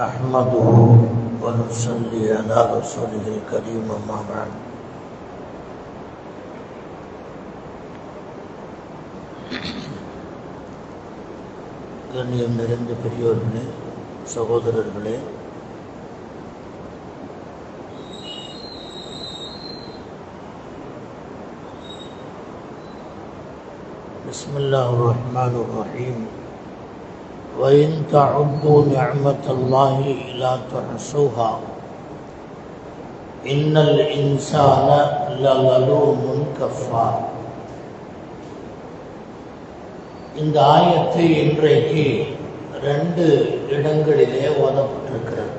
نحمده ونصلي على رسوله الكريم أما بعد கண்ணியம் நிறைந்த பெரியோர்களே சகோதரர்களே بسم الله الرحمن الرحيم وإن تعدوا نعمة الله لا تحصوها إن الإنسان لظلوم كفار இந்த ஆயத்தை இன்றைக்கு ரெண்டு இடங்களிலே ஓதப்பட்டிருக்கிறது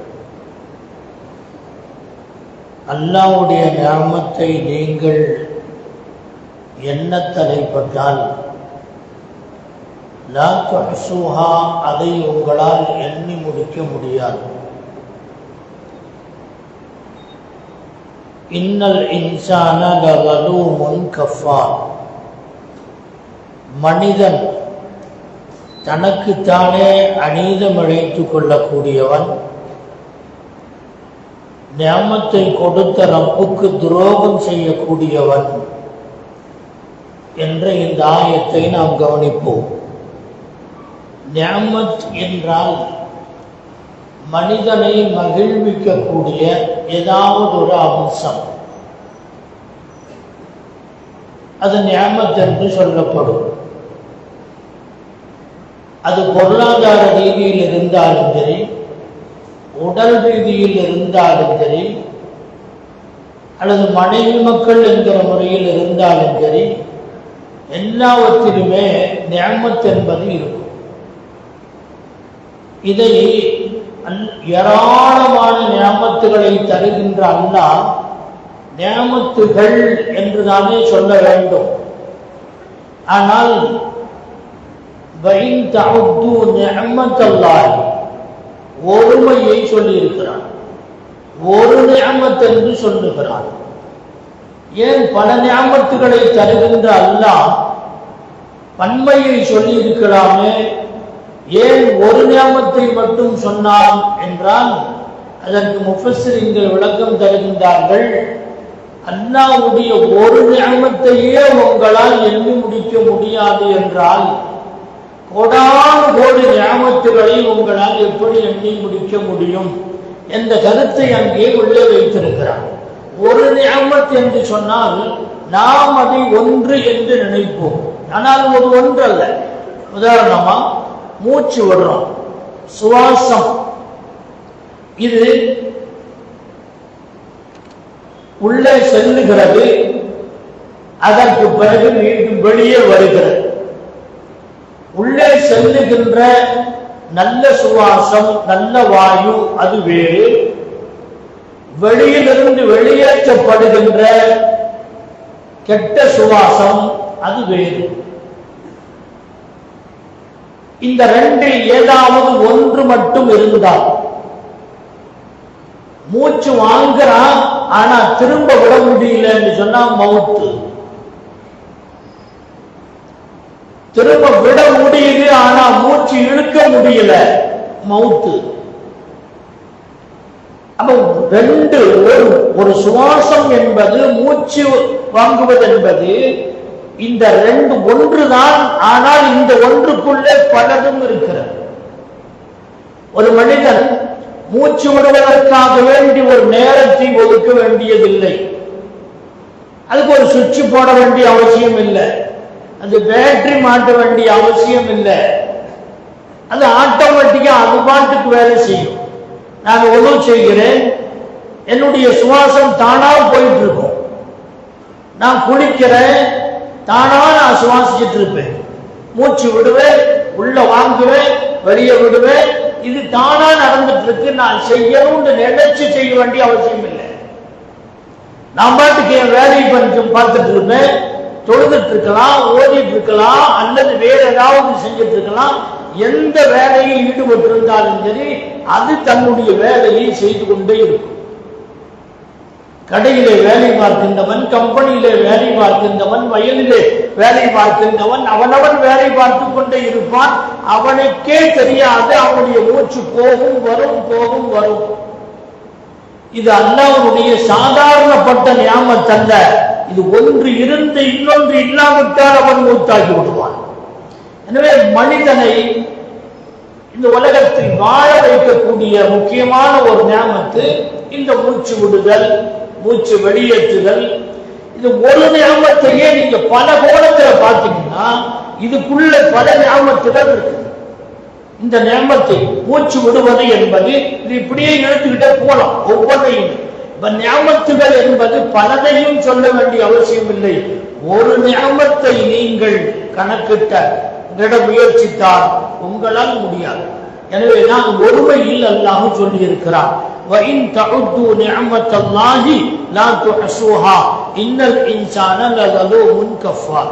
அல்லாவுடைய ஞாபத்தை நீங்கள் என்ன தலைப்பட்டால் லா அதை உங்களால் எண்ணி முடிக்க முடியாது. இன்னல் இன்சான லலூமுன் கஃபார். மனிதன் தனக்குத்தானே அநீதம் இழைத்துக் கொள்ளக்கூடியவன் ஞாமத்தை கொடுத்த ரப்புக்கு துரோகம் செய்யக்கூடியவன் என்ற இந்த ஆயத்தை நாம் கவனிப்போம். நியமத் என்றால் மனிதனை மகிழ்விக்கக்கூடிய ஏதாவது ஒரு அம்சம். அது நியமத் என்று சொல்லப்படும். அது பொருளாதார ரீதியில் இருந்தாலும் சரி உடல் ரீதியில் இருந்தாலும் சரி அல்லது மனைவி மக்கள் என்கிற முறையில் இருந்தாலும் சரி எல்லாவற்றிலுமே நியமத் என்பது இருக்கும். இதை ஏராளமான நியமத்துகளை தருகின்ற அண்ணா நியமத்துகள் என்றுதானே சொல்ல வேண்டும். ஆனால் ஒருமையை சொல்லியிருக்கிறான் ஒரு ஞாபத் என்று சொல்லுகிறான் ஏன் பல நியமத்துகளை தருகின்ற அல்லா பன்மையை சொல்லியிருக்கலாமே ஏன் ஒரு நியமத்தை மட்டும் சொன்னான் என்றால் அதற்கு முஃபஸ்ஸிரிங்கள் விளக்கம் தருகின்றார்கள் அல்லாவுடைய ஒரு நியமத்தையே உங்களால் எண்ணி முடிக்க முடியாது என்றால் கோடான கோடி நியமத்துகளை உங்களால் எப்படி எண்ணி முடிக்க முடியும்? என்ற கருத்தை அங்கே உள்ளே வைத்திருக்கிறார். ஒரு நியமத் என்று சொன்னால் நாம் அதை ஒன்று என்று நினைப்போம். ஆனால் ஒரு ஒன்று அல்ல உதாரணமா மூச்சு விடுறோம். சுவாசம். இது உள்ளே செல்லுகிறது. அதற்கு பிறகு மீண்டும் வெளியே வருகிறது. உள்ளே செல்லுகின்ற நல்ல சுவாசம் நல்ல வாயு அது வேறு. வெளியிலிருந்து வெளியேற்றப்படுகின்ற கெட்ட சுவாசம் அது வேறு. இந்த ரெண்டில் ஏதாவது ஒன்று மட்டும் இருந்தால் மூச்சு வாங்குறான் ஆனா திரும்ப விட முடியலன்னு சொன்னா மவுத்து. திரும்ப விட முடியுது ஆனா மூச்சு இழுக்க முடியல மவுத்து. அப்ப ரெண்டு ஒரு ஒரு சுவாசம் என்பது மூச்சு வாங்குவது என்பது இந்த ரெண்டு ஒன்றுதான் ஆனால் இந்த ஒன்றுக்குள்ளே பலதும் இருக்கிறது. ஒரு மனிதன் மூச்சு விடுவதற்காக வேண்டி ஒரு நேரத்தை ஒதுக்க வேண்டியதில்லை. அதுக்கு ஒரு சுவிட்ச் போட வேண்டிய அவசியம் இல்லை. அது பேட்டரி மாட்ட வேண்டிய அவசியம் இல்லை. அது ஆட்டோமேட்டிக்கா அது பாட்டுக்கு வேலை செய்யும். நான் ஒழுங்கு செய்கிறேன். என்னுடைய சுவாசம் தானாக போயிட்டு இருக்கும். நான் குளிக்கிறேன். தானா நான் சுவாசிச்சுட்டு இருப்பேன் மூச்சு விடுவேன் உள்ள வாங்குவேன் வெளியே விடுவேன். இது தானா நடந்துட்டு இருக்கு நான் செய்யணும்னு நினைச்சு செய்ய வேண்டிய அவசியம் இல்லை நான் பாட்டுக்கு என் வேலையை கொஞ்சம் பார்த்துட்டு இருப்பேன் தொழுதுட்டு இருக்கலாம் ஓதிட்டு இருக்கலாம் அல்லது வேற ஏதாவது செஞ்சுட்டு இருக்கலாம் எந்த வேலையில் ஈடுபட்டு இருந்தாலும் சரி அது தன்னுடைய வேலையை செய்து கொண்டே இருக்கும். கடையிலே வேலை பார்க்கின்றவன் கம்பெனியிலே வேலை பார்க்கின்றவன் வயலிலே வேலை பார்க்கின்றவன் அவனவன் வேலை பார்த்து கொண்டே இருப்பான். அவனுக்கே தெரியாது அவனுடைய மூச்சு போகும் வரும் போகும் வரும். இது அல்லாஹ்வுடைய சாதாரணப்பட்ட ஞாபகத்தல்ல இது ஒன்று இருந்து இன்னொன்று இல்லாவிட்டால் அவன் மூத்தாகி விடுவான். எனவே மனிதனை இந்த உலகத்தில் வாழ வைக்கக்கூடிய முக்கியமான ஒரு ஞாபகத்து இந்த மூச்சு விடுதல். மூச்சு வெளியேற்றுதல். இது ஒரு ஞாபகத்தையே நீங்க பல கோணத்துல பார்த்தீங்கன்னா இதுக்குள்ள பல ஞாபகத்துகள் இருக்கு. இந்த ஞாபகத்தை மூச்சு விடுவது என்பது இது இப்படியே எடுத்துக்கிட்டே போலாம் ஒவ்வொன்றையும். இப்ப ஞாபகத்துகள் என்பது பலதையும் சொல்ல வேண்டிய அவசியம் இல்லை. ஒரு ஞாபகத்தை நீங்கள் கணக்கிட்ட விட முயற்சித்தால் உங்களால் முடியாது. எனவே நான் ஒருமையில் அல்லாஹ் சொல்லி இருக்கிறார் وَإِن تَعُدُّوا نِعْمَةَ اللَّهِ لَا تُحْصُوهَا إِنَّ الْإِنسَانَ لَظَلُومٌ كَفَّارٌ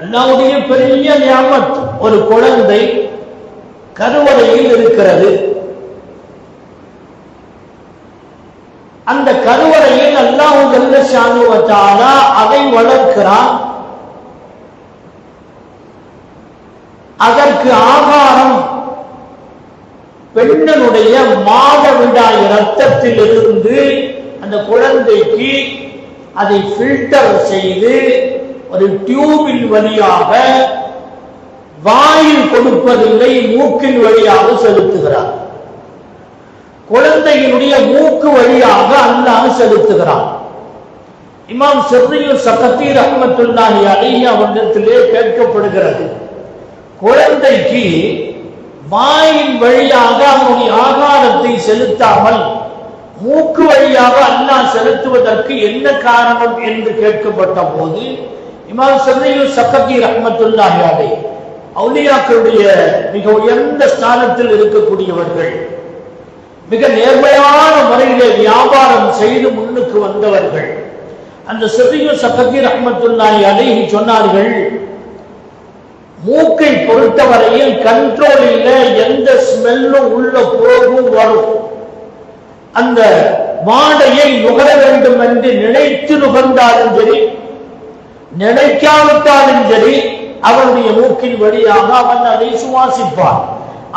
அல்லாவுடைய பெரிய நியாமத் ஒரு குழந்தை கருவறையில் இருக்கிறது அந்த கருவறையில் அல்லாஹு ஜல்ல ஷானுவத்தாலா அதை வளர்க்கிறான் அதற்கு ஆகாரம் பெண்ணனுடைய மாதவிடாய் ரத்தத்தில் இருந்து அந்த குழந்தைக்கு அதை ஃபில்டர் செய்து ஒரு டியூபின் வழியாக வாயில் கொடுப்பதில்லை மூக்கின் வழியாக செலுத்துகிறார். குழந்தையினுடைய மூக்கு வழியாக அல்லாஹ் செலுத்துகிறான். இமாம் சிறியில் சகத்தி ரஹமத்துல்லாஹி அலைஹி அவரிடத்திலே கேட்கப்படுகிறது. குழந்தைக்கு வாயின் வழியாக அவனுடைய ஆகாரத்தை செலுத்தாமல் மூக்கு வழியாக அல்லாஹ் செலுத்துவதற்கு என்ன காரணம் என்று கேட்கப்பட்ட போது இமாம் சிறியில் சக்கத்தி ரஹமத்துல்லாஹி அலைஹி அவுலியாக்களுடைய மிக உயர்ந்த ஸ்தானத்தில் இருக்கக்கூடியவர்கள் மிக நேர்மையான முறையிலே வியாபாரம் செய்து முன்னுக்கு வந்தவர்கள். அந்த சிறிய சக்கத்தி ரஹமத்துல்லாஹி அலைஹி சொன்னார்கள் மூக்கை பொறுத்தவரையில் கண்ட்ரோலில் எந்த ஸ்மெல்லும் உள்ள போகும் வரும். அந்த வாடையை நுகர வேண்டும் என்று நினைத்து நுகர்ந்தாலும் சரி நினைக்காவிட்டாலும் சரி அவனுடைய மூக்கின் வழியாக அவன் அதை சுவாசிப்பான்.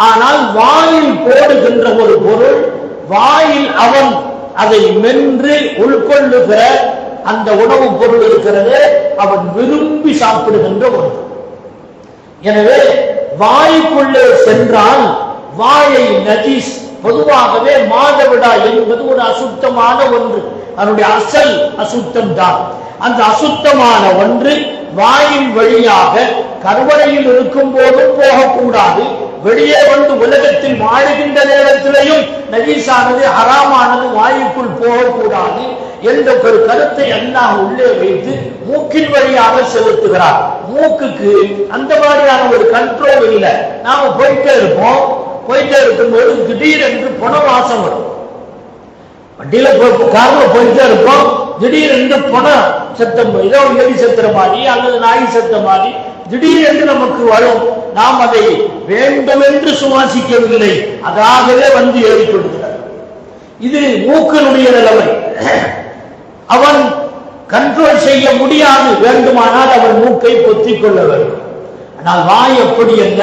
ஆனால் வாயில் போடுகின்ற ஒரு பொருள் வாயில் அவன் அதை மென்று உள்கொள்ளுகிற அந்த உணவுப் பொருள் இருக்கிறது அவன் விரும்பி சாப்பிடுகின்ற ஒன்று எனவே வாய்க்குள்ளே சென்றால் வாயை நஜீஸ் பொதுவாகவே மாதவிடா என்பது ஒரு அசுத்தமான ஒன்று. அதனுடைய அசல் அசுத்தம் தான். அந்த அசுத்தமான ஒன்று வாயின் வழியாக கருவறையில் இருக்கும் போதும் போகக்கூடாது. வெளியே வந்து உலகத்தில் வாழுகின்ற நேரத்திலையும் நஜீஸானது ஹராமானது வாயுக்குள் போகக்கூடாது. என்ற ஒரு கருத்தை அல்லாஹ் உள்ளே வைத்து மூக்கின் வழியாக செலுத்துகிறார். மூக்குக்கு அந்த மாதிரியான ஒரு கண்ட்ரோல் இல்லை. நாம போயிட்டே இருப்போம். போயிட்டே இருக்கும்போது திடீரென்று பண வாசம் வரும். வண்டியில கார்ல போயிட்டே இருப்போம். திடீரென்று பண சத்தம் ஏதோ எலி செத்துற மாதிரி அல்லது நாய் சத்தம் மாதிரி திடீரென்று நமக்கு வரும். நாம் அதை வேண்டுமென்று சுவாசிக்கவில்லை. அதாகவே வந்து ஏறிக்கொள்கிறார் இது மூக்கனுடைய நிலைமை அவன் கண்ட்ரோல் செய்ய முடியாது வேண்டுமானால் அவன் மூக்கை பொத்திக் கொள்ள வேண்டும். ஆனால் வாய் எப்படி என்ன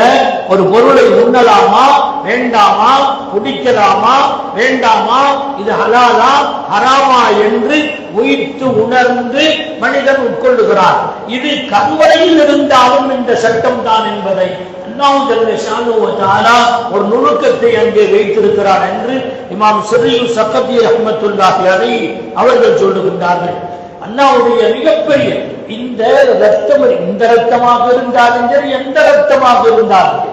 ஒரு பொருளை உண்ணலாமா? வேண்டாமா? குடிக்கலாமா? வேண்டாமா? இது ஹலாலா? ஹராமா என்று உயிர்த்து உணர்ந்து மனிதன் உட்கொள்ளுகிறான். இது கருவறையில் இருந்தாலும் இந்த சட்டம் தான் என்பதை அல்லாஹ் ஒரு நுணுக்கத்தை அங்கே வைத்திருக்கிறார் என்று இமாம் சிறியு சக்கத்தி அஹமத்துல்லாஹி அலைஹி அவர்கள் சொல்லுகின்றார்கள். அல்லாவுடைய மிகப்பெரிய இந்த ரத்தம் இந்த ரத்தமாக இருந்தாலும் சரி எந்த ரத்தமாக இருந்தாலும்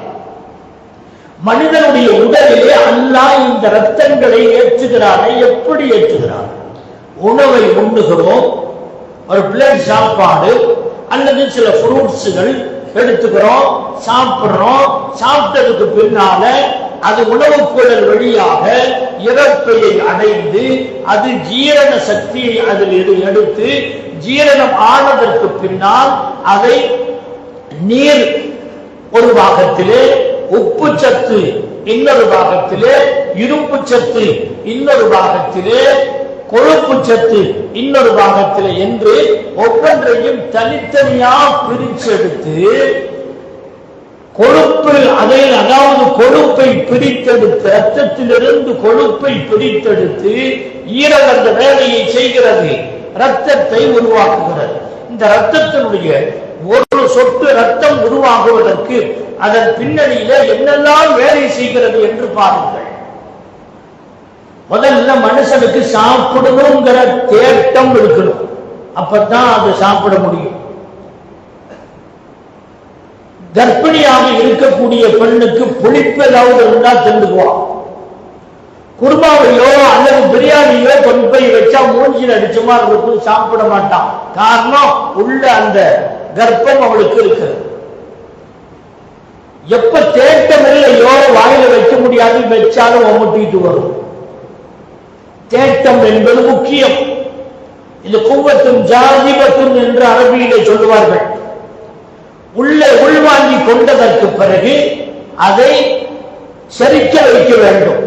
மனிதனுடைய உடலிலே அல்லாஹ் இந்த ரத்தங்களை ஏற்றுகிறானே. எப்படி ஏற்றுகிறார் உணவை உண்ணுகிறோம் ஒரு பிளட் சாப்பாடு அல்லது சில ஃப்ரூட்ஸுகள் எடுத்துக்கிறோம் சாப்பிடுறோம். சாப்பிட்டதுக்கு பின்னால அது உணவுக் குழல் வழியாக இறப்பையை அடைந்து அது ஜீரண சக்தியை அதில் எடுத்து ஜீரணம் ஆனதற்கு பின்னால் அதை நீர் ஒரு பாகத்திலே உப்பு சத்து இன்னொரு பாகத்திலே இரும்பு சத்து இன்னொரு பாகத்திலே கொழுப்பு சத்து இன்னொரு பாகத்தில் என்று ஒவ்வொன்றையும் தனித்தனியா பிரிச்செடுத்து கொழுப்பு அதை அதாவது கொழுப்பை பிரித்தெடுத்து ரத்தத்திலிருந்து கொழுப்பை பிரித்தெடுத்து ஈரல் அந்த வேலையை செய்கிறது. ரத்தத்தை உருவாக்குகிறது. இந்த ரத்தத்தினுடைய ஒரு சொட்டு ரத்தம் உருவாகுவதற்கு அதன் பின்னணியில என்னெல்லாம் வேலை செய்கிறது என்று பாருங்கள். முதல்ல மனுஷனுக்கு சாப்பிடணுங்கிற தேட்டம் இருக்கணும். அப்பதான் அது சாப்பிட முடியும். கர்ப்பிணியாக இருக்கக்கூடிய பெண்ணுக்கு புளிப்பு ஏதாவது இருந்தா திண்டுக்குவான் குருமாவையோ அல்லது பிரியாணியோ கொண்டு போய் வச்சா மூஞ்சில் அடிச்ச மாதிரி இருக்கும் சாப்பிட மாட்டான். காரணம் உள்ள அந்த கர்ப்பம் அவளுக்கு இருக்கிறது எப்ப தேட்டம் இல்லையோ வாயில வைக்க முடியாது வச்சாலும் ஒமட்டிட்டு வரும். தேட்டம் என்பது முக்கியம். இது குவத்தும் ஜாதிபத்தும் என்று அரபியிலே சொல்லுவார்கள். உள்ளே உள்வாங்கி கொண்டதற்கு பிறகு அதை செரிக்க வைக்க வேண்டும்.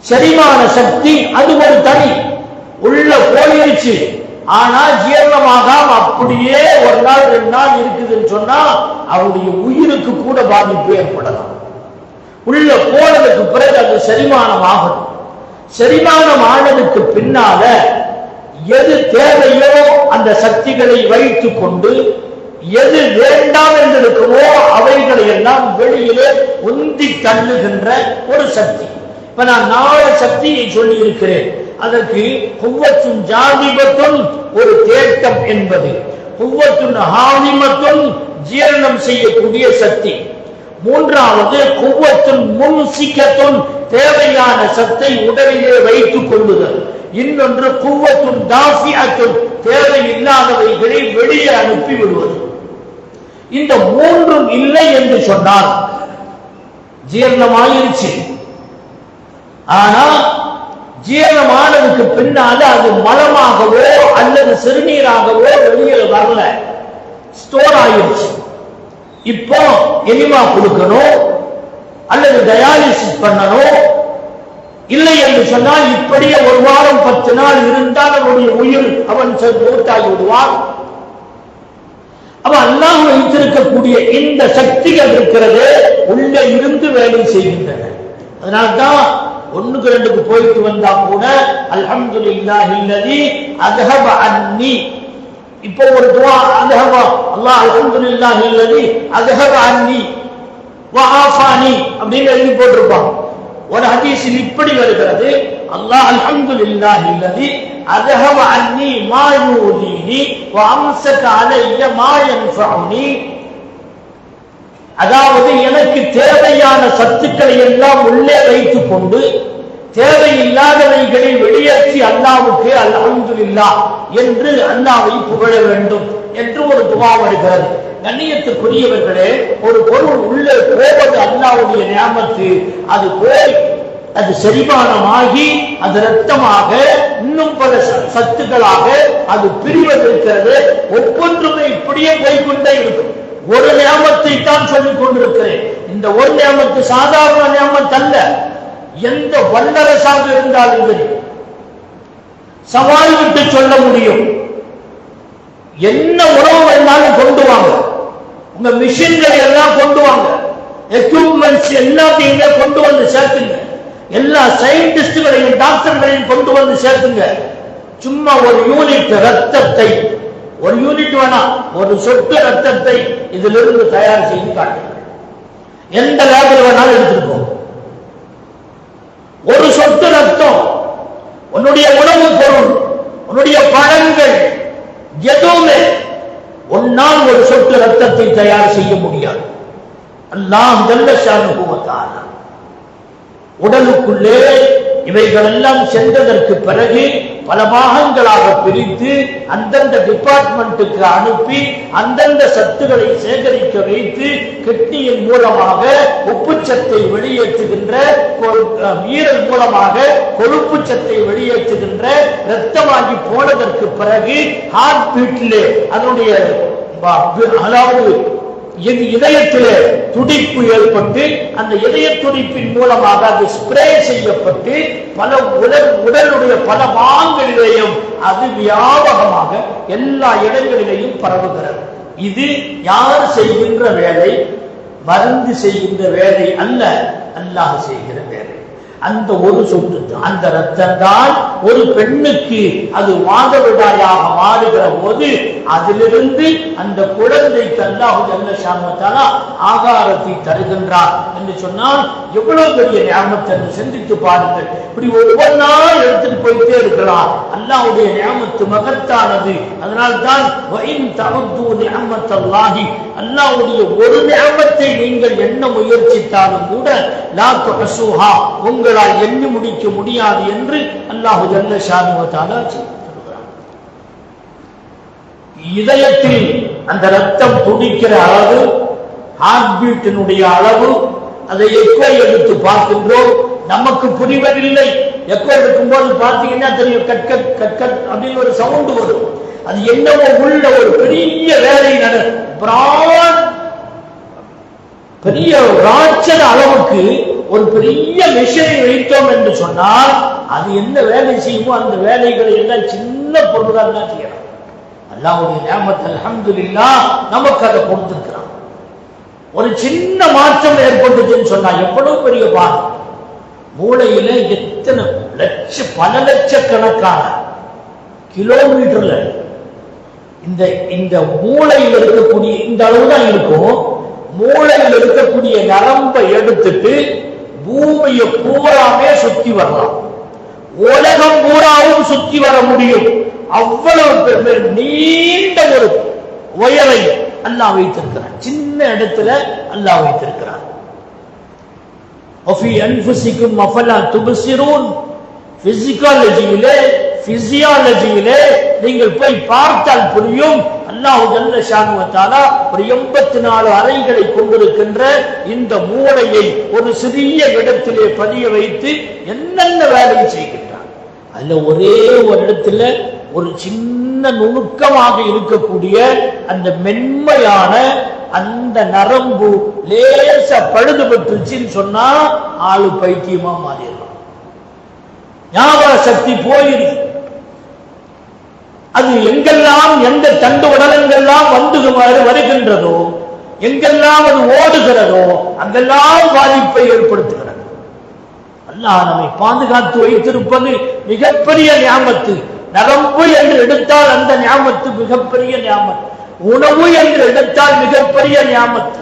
செரிமான சக்தி அது ஒரு தனி. உள்ள போயிருச்சு. ஆனா ஜீரணமாகாம அப்படியே ஒரு நாள் ரெண்டு நாள் இருக்குதுன்னு சொன்னா அவருடைய உயிருக்கு கூட பாதிப்பு ஏற்படலாம். உள்ள போனதுக்கு பிறகு அது செரிமானம் ஆகும் செரிமானம் ஆனதுக்கு பின்னால எது தேவையோ அந்த சக்திகளை வைத்துக் கொண்டு எது வேண்டாம் என்று இருக்குமோ அவைகளை எல்லாம் வெளியிலே உந்தி தள்ளுகின்ற ஒரு சக்தி. இப்ப நான் நாலு சக்தியை சொல்லி இருக்கிறேன் அதற்கு குவத்தும் ஜாதிபத்தும் ஒரு தேட்டம் என்பது. குவத்தும் ஹானிமத்தும் ஜீரணம் செய்யக்கூடிய சக்தி. மூன்றாவது குவத்தும் முன்சிக்கத்தும் தேவையான சத்தை உடலிலே வைத்துக் கொள்ளுதல். இன்னொன்று குவத்தும் தாசியத்தும் தேவையில்லாதவைகளை வெளியே அனுப்பி விடுவது இந்த மூன்றும் இல்லை என்று சொன்னால் ஜீரணமாயிருச்சு. ஆனா ஜீரணமானதுக்கு பின்னால அது மலமாகவோ அல்லது சிறுநீராகவோ வெளியில் வரல. ஸ்டோர் ஆயிருச்சு. இப்போ எனிமா கொடுக்கணும் அல்லது டயாலிசிஸ் பண்ணணும். இல்லை என்று சொன்னால் இப்படியே ஒரு வாரம் பத்து நாள் இருந்தால் அவனுடைய உயிர் அவன் மூத்தாகி விடுவான். அவன் அல்லாஹ் வைத்திருக்கக்கூடிய இந்த சக்திகள் இருக்கிறது உள்ளே இருந்து வேலை செய்கின்றன. அதனால்தான் ஒண்ணுக்கு ரெண்டுக்கு போயிட்டு வந்தா கூட அல்ஹம்துலில்லாஹி அல்லதி அத்ஹப அன்னி இப்போ ஒரு துவா அத்ஹப அல்லாஹ் அல்ஹம்துலில்லாஹி அல்லதி அத்ஹப அன்னி வஆஃபானி அப்படின்னு எழுதி போட்டிருப்பான். ஒரு ஹதீஸில் இப்படி வருகிறது. அல்லாஹ் அல்ஹம்துலில்லாஹி அல்லதி அத்ஹப அன்னி மா யூதீனி வஅம்சக அலைய மா யன்ஃபஉனி அதாவது எனக்கு தேவையான சத்துக்களை எல்லாம் உள்ளே வைத்துக் கொண்டு தேவையில்லாதவைகளை வெளியேற்றி அல்லாவுக்கு அல்ஹம்துலில்லா என்று அல்லாவை புகழ வேண்டும் என்று ஒரு துவா வருகிறது. கண்ணியத்துக்குரியவர்களே ஒரு பொருள் உள்ளே போவது அல்லாவுடைய நியமத்து. அது போய் அது செரிமானமாகி அது ரத்தமாக இன்னும் பல ச- சத்துக்களாக அது பிரிவதற்கிறது. ஒவ்வொன்றுமே இப்படியே போய்க்கொண்டே இருக்கும். ஒரு நியமத்தை தான் சொல்லிக் கொண்டிருக்கிறேன் இந்த ஒரு நியமத்து சாதாரண நியமத்து அல்ல எந்த வல்லரசாக இருந்தாலும் சரி சவால் விட்டு சொல்ல முடியும். என்ன உணவு வேணாலும் கொண்டு வாங்க. உங்க மிஷின்களை எல்லாம் கொண்டு வாங்க. எக்யூப்மெண்ட்ஸ் எல்லாத்தையுமே கொண்டு வந்து சேர்த்துங்க. எல்லா சயின்டிஸ்டுகளையும் டாக்டர்களையும் கொண்டு வந்து சேர்த்துங்க. சும்மா ஒரு யூனிட் ரத்தத்தை ஒரு யூனிட் வேணாம் ஒரு சொட்டு ரத்தத்தை இதிலிருந்து தயார் செய்து காட்டுங்கள் எந்த லேபில் வேணாலும் எடுத்துருக்கோம் ஒரு சொட்டு ரத்தம் உன்னுடைய உணவுப் பொருள் உன்னுடைய பழங்கள் எதுவுமே உன்னால் ஒரு சொட்டு ரத்தத்தை தயார் செய்ய முடியாது. அல்லாஹ் ஜல்ல உடலுக்குள்ளே இவைகள் எல்லாம் சென்றதற்கு பிறகு பல பாகங்களாக பிரித்து அந்தந்த டிபார்ட்மெண்ட்டுக்கு அனுப்பி அந்தந்த சத்துக்களை சேகரிக்க வைத்து கிட்னியின் மூலமாக உப்புச்சத்தை வெளியேற்றுகின்ற கொழு- ஈரல் மூலமாக கொழுப்பு சத்தை வெளியேற்றுகின்ற ரத்தமாகி போனதற்கு பிறகு ஹார்ட் பீட்டிலே அதனுடைய அதாவது என் இதயத்திலே துடிப்பு ஏற்பட்டு அந்த இதய துடிப்பின் மூலமாக அது ஸ்ப்ரே செய்யப்பட்டு பல உடல் உடலுடைய பல பாகங்களிலேயும் அது வியாபகமாக எல்லா இடங்களிலேயும் பரவுகிறது. இது யார் செய்கின்ற வேலை? மருந்து செய்கின்ற வேலை அல்ல அல்லாஹ் செய்கிற வேலை. அந்த ஒரு சொட்டு அந்த ரத்தம் தான் ஒரு பெண்ணுக்கு அது மாதவிடாயாக மாறுகிற போது அதிலிருந்து அந்த குழந்தைக்கு அல்லாஹு ஜல்ல ஆகாரத்தை தருகின்றார் என்று சொன்னால் எவ்வளவு பெரிய ஞாபகத்தை என்று சிந்தித்து பாருங்கள். இப்படி ஒவ்வொன்றா எடுத்துட்டு போயிட்டே இருக்கலாம். அல்லாவுடைய ஞாபகத்து மகத்தானது. அதனால் தான் வயின் தகுத்து ஞாபகத்தல்லாஹி ஒரு ஞாபகத்தை நீங்கள் என்ன முயற்சித்தாலும் கூட லா உங்களால் எண்ணி முடிக்க முடியாது என்று அல்லாஹு ஜல்ல ஷானுவத்தாலா இதயத்தில் அந்த ரத்தம் துடிக்கிற அளவு ஹார்ட் பீட்டினுடைய அளவு அதை எக்கோ எடுத்து பார்க்கின்றோம். நமக்கு புரிவதில்லை எக்கோ எடுக்கும்போது பார்த்தீங்கன்னா தெரியும் கட் கட் கட் கட் அப்படின்னு ஒரு சவுண்ட் வரும். அது என்னவோ உள்ள ஒரு பெரிய வேலை நட பிராட் பெரிய ராட்சத அளவுக்கு ஒரு பெரிய மிஷினை வைத்தோம் என்று சொன்னால் அது என்ன வேலை செய்யுமோ அந்த வேலைகளை எல்லாம் சின்ன பொருளாக தான் செய்யலாம். அல்லாவுடைய நியமத்தில் அலமது இல்லா நமக்கு அதை கொடுத்திருக்கிறான். ஒரு சின்ன மாற்றம் ஏற்பட்டுச்சுன்னு சொன்னா எவ்வளவு பெரிய பாதம் மூளையில எத்தனை லட்ச பல லட்சக்கணக்கான கிலோமீட்டர்ல இந்த இந்த மூளையில் இருக்கக்கூடிய இந்த அளவு தான் இருக்கும். மூளையில் இருக்கக்கூடிய நரம்பை எடுத்துட்டு பூமியை பூராமே சுத்தி வரலாம். உலகம் பூராவும் சுத்தி வர முடியும். அவ்வளவு நீண்ட ஒரு உயரை அல்லாஹ் வைத்திருக்கிறான். சின்ன இடத்துல அல்லாஹ் வைத்திருக்கிறான். அன்ஃபுசிக்கும் அஃபலா துபசிரூன் பிசியாலஜியிலே பிசியாலஜியிலே நீங்கள் போய் பார்த்தால் புரியும். அல்லாஹு ஜல்ல ஷானுவத்தாலா ஒரு எண்பத்தி நாலு அறைகளை கொண்டிருக்கின்ற இந்த மூளையை ஒரு சிறிய இடத்திலே பதிய வைத்து என்னென்ன வேலையை செய்கின்றான்? அதுல ஒரே ஒரு இடத்துல ஒரு சின்ன நுணுக்கமாக இருக்கக்கூடிய அந்த மென்மையான அந்த நரம்பு லேச பழுது பெற்றுச்சுன்னு சொன்னா ஆளு பைத்தியமா மாறிடலாம் ஞாபக சக்தி போயிருக்கு அது எங்கெல்லாம் எந்த தண்டு உடலங்கள்லாம் வந்து வருகின்றதோ எங்கெல்லாம் அது ஓடுகிறதோ அங்கெல்லாம் பாதிப்பை ஏற்படுத்துகிறது. அல்லாஹ் நம்மை பாதுகாத்து வைத்திருப்பது மிகப்பெரிய ஞாபத்து நரம்பு என்று எடுத்தால் அந்த ஞாபத்து மிகப்பெரிய ஞாபத்து உணவு என்று எடுத்தால் மிகப்பெரிய ஞாபத்து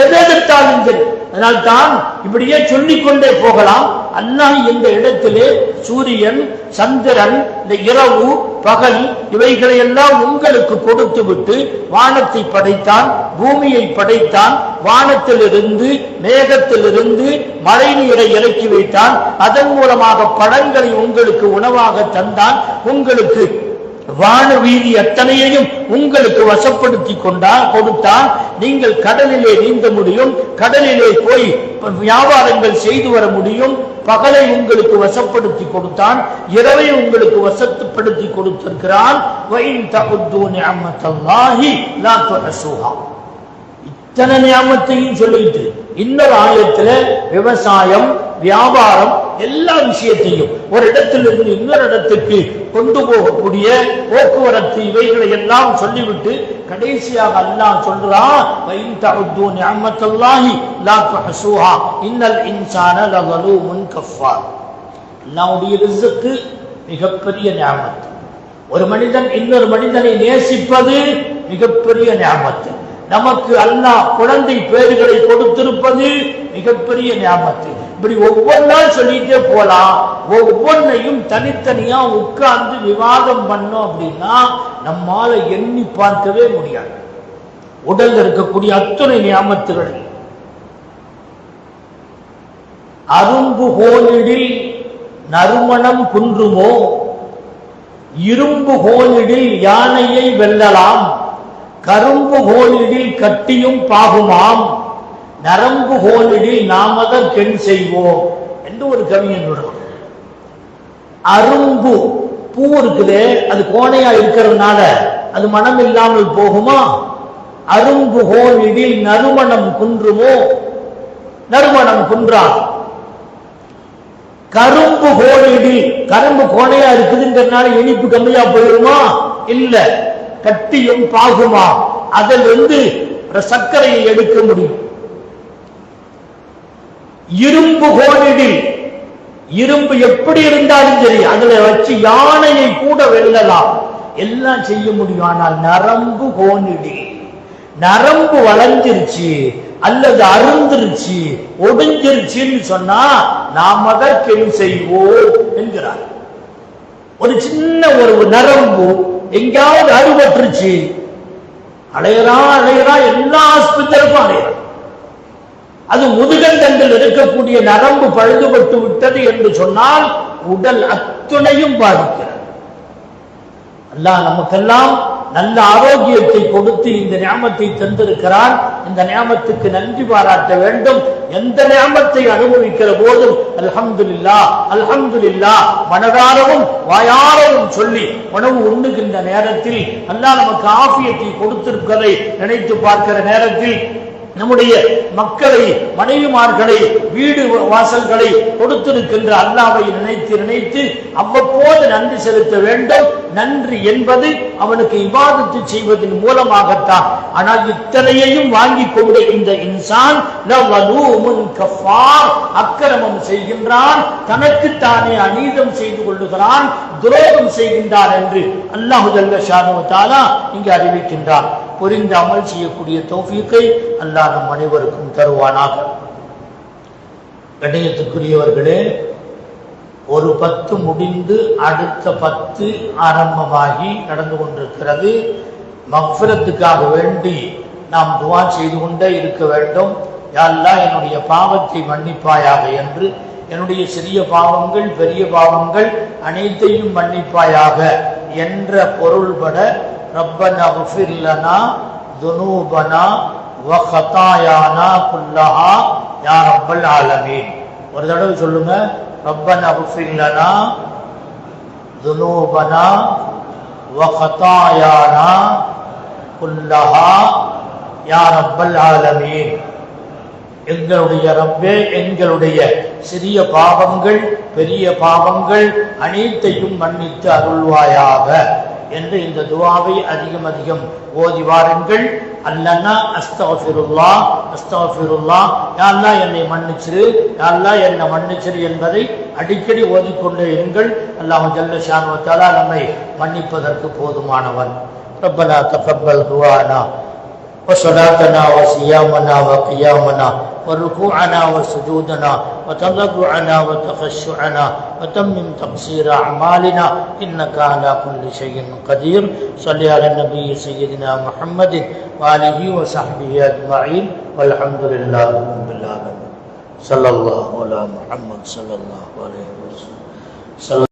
எது எடுத்தாலும் சரி அதனால் தான் இப்படியே சொல்லிக் கொண்டே போகலாம். அல்லாஹ் இந்த இடத்திலே சூரியன் சந்திரன் இந்த இரவு பகல் இவைகளை எல்லாம் உங்களுக்கு கொடுத்து விட்டு வானத்தை படைத்தான் பூமியை படைத்தான் வானத்திலிருந்து மேகத்திலிருந்து மழை நீரை இறக்கி வைத்தான். அதன் மூலமாக பழங்களை உங்களுக்கு உணவாக தந்தான். உங்களுக்கு வான வீதி அத்தனையையும் உங்களுக்கு வசப்படுத்தி கொண்டா கொடுத்தான் நீங்கள் கடலிலே நீந்த முடியும் கடலிலே போய் வியாபாரங்கள் செய்து வர முடியும். பகலை உங்களுக்கு வசப்படுத்தி கொடுத்தான் இரவை உங்களுக்கு வசப்படுத்தி கொடுத்திருக்கிறான். வைன் இத்தனை நியமத்தையும் சொல்லிட்டு இன்னொரு ஆலயத்துல விவசாயம் வியாபாரம் எல்லா விஷயத்தையும் ஒரு இடத்திலிருந்து இன்னொரு இடத்துக்கு கொண்டு போகக்கூடிய போக்குவரத்து இவைகளை எல்லாம் சொல்லிவிட்டு கடைசியாக அல்லாஹ் சொல்றான் இன்னல் இன்சான லஸலூமுன் கஃபார். அல்லாஹ்வுடைய ரிஸ்க்கு மிகப்பெரிய நியாமத்து. ஒரு மனிதன் இன்னொரு மனிதனை நேசிப்பது மிகப்பெரிய ஞாபகத்து நமக்கு அல்லாஹ் குழந்தை பேர்களை கொடுத்திருப்பது மிகப்பெரிய ஞாபகத்து இப்படி ஒவ்வொன்றா சொல்லிட்டே போலாம். ஒவ்வொன்றையும் தனித்தனியா உட்கார்ந்து விவாதம் பண்ணோம் அப்படின்னா நம்மால எண்ணி பார்க்கவே முடியாது. உடல்ல இருக்கக்கூடிய அத்துணை நியாமத்துகள். அரும்பு கோலிடில் நறுமணம் குன்றுமோ? இரும்பு கோலிடில் யானையை வெல்லலாம்? கரும்பு கோலிடில் கட்டியும் பாகுமாம். நரம்பு கோலிடில் நாமதர் கெண் செய்வோம். என்று ஒரு கவிஞன் அரும்பு பூ இருக்குதே அது கோணையா இருக்கிறதுனால அது மனம் இல்லாமல் போகுமா? அரும்பு கோலிடில் நறுமணம் குன்றுமோ? நறுமணம் குன்றான் கரும்பு கோலிடில் கரும்பு கோணையா இருக்குதுன்றதுனால இனிப்பு கம்மியா போயிருமா இல்லை. கட்டியும் பாகுமா? அதிலிருந்து சர்க்கரையை எடுக்க முடியும். இரும்பு கோணிடில் இரும்பு எப்படி இருந்தாலும் சரி அதுல வச்சு யானையை கூட வெல்லலாம். எல்லாம் செய்ய முடியும். ஆனால் நரம்பு கோணிடில் நரம்பு வளைஞ்சிருச்சு அல்லது அருந்துருச்சு ஒடிஞ்சிருச்சுன்னு சொன்னா நாம் அதற்கு செய்வோம் என்கிறார். ஒரு சின்ன ஒரு நரம்பு எங்கேயாவது அறுபட்டுருச்சு. அலையறான் அலையறான் எல்லா ஆஸ்பத்திரிக்கும் அலையறான் அது முதுகண்டங்கள் இருக்கக்கூடிய நரம்பு பழுதுபட்டு விட்டது என்று சொன்னால் உடல் அத்துணையும் பாதிக்கிறது. அல்லாஹ் நமக்கெல்லாம் நல்ல ஆரோக்கியத்தை கொடுத்து இந்த ஞாபத்தை தந்திருக்கிறான் இந்த ஞாபத்துக்கு நன்றி பாராட்ட வேண்டும். எந்த ஞாபத்தை அனுபவிக்கிற போதும் அல்ஹம்துலில்லா அல்ஹம்துலில்லா மனதாரவும் வாயாரவும் சொல்லி உணவு உண்ணுகின்ற நேரத்தில் அல்லா நமக்கு ஆஃபியத்தை கொடுத்திருப்பதை நினைத்து பார்க்கிற நேரத்தில் நம்முடைய மக்களை மனைவிமார்களை வீடு வாசல்களை கொடுத்திருக்கின்ற அல்லாவை நினைத்து நினைத்து அவ்வப்போது நன்றி செலுத்த வேண்டும். நன்றி என்பது அவனுக்கு இவாதத்து செய்வதன் மூலமாகத்தான். ஆனால் இத்தனையையும் வாங்கி கொண்ட இந்த இன்சான் அக்கிரமம் செய்கின்றான் தனக்கு தானே அநீதம் செய்து கொள்ளுகிறான் துரோகம் செய்கின்றான் என்று அல்லாஹு ஜல்ல இங்கு அறிவிக்கின்றான். புரிந்து அமல் செய்யக்கூடிய தௌஃபீக்கை அல்லாஹ் நம் அனைவருக்கும் தருவானாக. கண்ணியத்துக்குரியவர்களே ஒரு பத்து முடிந்து அடுத்த பத்து ஆரம்பமாகி நடந்து கொண்டிருக்கிறது. மஃபரத்துக்காக வேண்டி நாம் துவா செய்து கொண்டே இருக்க வேண்டும். யாரெல்லாம் என்னுடைய பாவத்தை மன்னிப்பாயாக என்று. என்னுடைய சிறிய பாவங்கள் பெரிய பாவங்கள் அனைத்தையும் மன்னிப்பாயாக என்ற பொருள்பட ربنا اغفر لنا துனூபனா வஹதாயானா குல்லஹா يا رب ஆலமீன் ஒரு தடவை சொல்லுங்க. ربنا اغفر لنا ذنوبنا வஹதாயானா குல்லஹா يا رب ஆலமீன் எங்களுடைய ரப்பே எங்களுடைய சிறிய பாவங்கள் பெரிய பாவங்கள் அனைத்தையும் மன்னித்து அருள்வாயாக. என்று இந்த துவாவை அதிகம் அதிகம் ஓதி வாருங்கள். அல்லன்னா அஸ்தகஃபிருல்லா அஸ்தகஃபிருல்லா யாழ்லா என்னை மன்னிச்சிரு. யாழ்லா என்னை மன்னிச்சிரு என்பதை அடிக்கடி ஓதிக்கொண்டே இருங்கள். அல்லாஹ் ஜல்ல ஷானுவத்தாலா நம்மை மன்னிப்பதற்கு போதுமானவன். ரப்பலா தஃபப்பல் துவானா وصلاتنا وصيامنا وقيامنا وركوعنا وسجودنا وتضرعنا وتخشعنا وتمم تقصير أعمالنا إنك على كل شيء قدير. صل على النبي سيدنا محمد وآله وصحبه أجمعين. والحمد لله رب العالمين. صلى الله على محمد صلى الله عليه وسلم.